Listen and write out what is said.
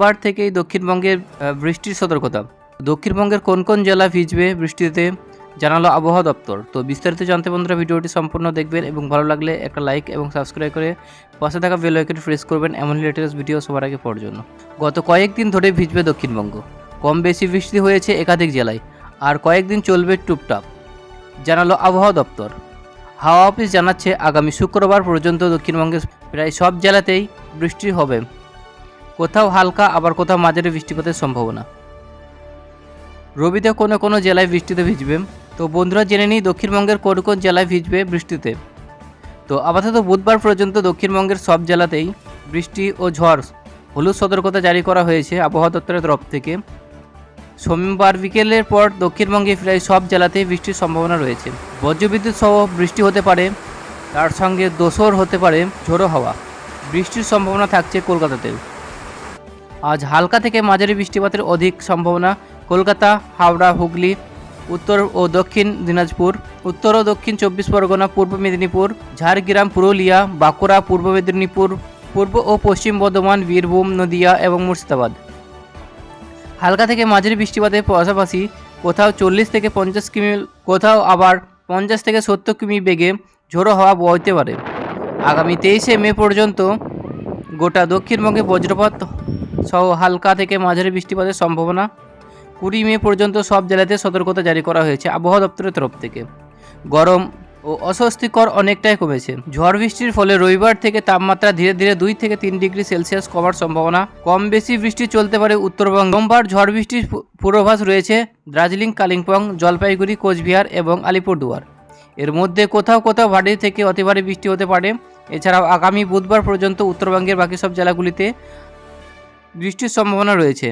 সোমবার থেকেই দক্ষিণবঙ্গের বৃষ্টির সতর্কতা। দক্ষিণবঙ্গের কোন কোন জেলা ভিজবে বৃষ্টিতে জানালো আবহাওয়া দপ্তর। তো বিস্তারিত জানতে বন্ধুরা ভিডিওটি সম্পূর্ণ দেখবেন এবং ভালো লাগলে একটা লাইক এবং সাবস্ক্রাইব করে পাশে থাকা বেল আইকনটি প্রেস করবেন এমন লেটেস্ট ভিডিও সবার আগে পড়ার জন্য। গত কয়েকদিন ধরে ভিজবে দক্ষিণবঙ্গ। কম বেশি বৃষ্টি হয়েছে একাধিক জেলায়, আর কয়েকদিন চলবে টুপটাপ, জানালো আবহাওয়া দপ্তর। হাওয়া অফিস জানাচ্ছে আগামী শুক্রবার পর্যন্ত দক্ষিণবঙ্গের প্রায় সব জেলাতেই বৃষ্টি হবে। কোথাও হালকা, আবার কোথাও মাঝারি বৃষ্টিপাতের সম্ভাবনা। রবিতে কোনো কোনো জেলায় বৃষ্টিতে ভিজবে। তো বন্ধুরা, জেনে নিই দক্ষিণবঙ্গের কোন কোন জেলায় ভিজবে বৃষ্টিতে। তো আপাতত বুধবার পর্যন্ত দক্ষিণবঙ্গের সব জেলাতেই বৃষ্টি ও ঝড় হলুদ সতর্কতা জারি করা হয়েছে আবহাওয়া দপ্তরের তরফ থেকে। সোমবার বিকেলের পর দক্ষিণবঙ্গে প্রায় সব জেলাতেই বৃষ্টির সম্ভাবনা রয়েছে। বজ্রবিদ্যুৎ সহ বৃষ্টি হতে পারে, তার সঙ্গে দোসর হতে পারে ঝোড়ো হাওয়া। বৃষ্টির সম্ভাবনা থাকছে কলকাতাতেও। আজ হালকা থেকে মাঝারি বৃষ্টিপাতের অধিক সম্ভাবনা। কলকাতা, হাওড়া, হুগলি, উত্তর ও দক্ষিণ দিনাজপুর। উত্তর ও দক্ষিণ চব্বিশ পরগনা, পূর্ব মেদিনীপুর, ঝাড়গ্রাম, পুরুলিয়া, বাঁকুড়া, পূর্ব মেদিনীপুর, পূর্ব ও পশ্চিম বর্ধমান, বীরভূম, নদিয়া এবং মুর্শিদাবাদ। হালকা থেকে মাঝারি বৃষ্টিপাতের পাশাপাশি কোথাও চল্লিশ থেকে পঞ্চাশ কিমি, কোথাও আবার পঞ্চাশ থেকে সত্তর কিমি বেগে ঝোড়ো হাওয়া বইতে পারে। আগামী তেইশে মে পর্যন্ত গোটা দক্ষিণবঙ্গে বজ্রপাত সহ হালকা থেকে মাঝারি বৃষ্টিপাতের সম্ভাবনা। কুড়ি মে পর্যন্ত সব জেলাতে সতর্কতা জারি করা হয়েছে আবহাওয়া দপ্তরের তরফ থেকে। গরম ও অস্বস্তিকর অনেকটাই কমেছে। ঝড় বৃষ্টির ফলে রবিবার থেকে তাপমাত্রা ধীরে ধীরে দুই থেকে তিন ডিগ্রি সেলসিয়াস কমার সম্ভাবনা। কম বেশি বৃষ্টি চলতে পারে উত্তরবঙ্গ। সোমবার ঝড় বৃষ্টির পূর্বাভাস রয়েছে দার্জিলিং, কালিম্পং, জলপাইগুড়ি, কোচবিহার এবং আলিপুরদুয়ার। এর মধ্যে কোথাও কোথাও ভারী থেকে অতি ভারী বৃষ্টি হতে পারে। এছাড়াও আগামী বুধবার পর্যন্ত উত্তরবঙ্গের বাকি সব জেলাগুলিতে বৃষ্টির সম্ভাবনা রয়েছে।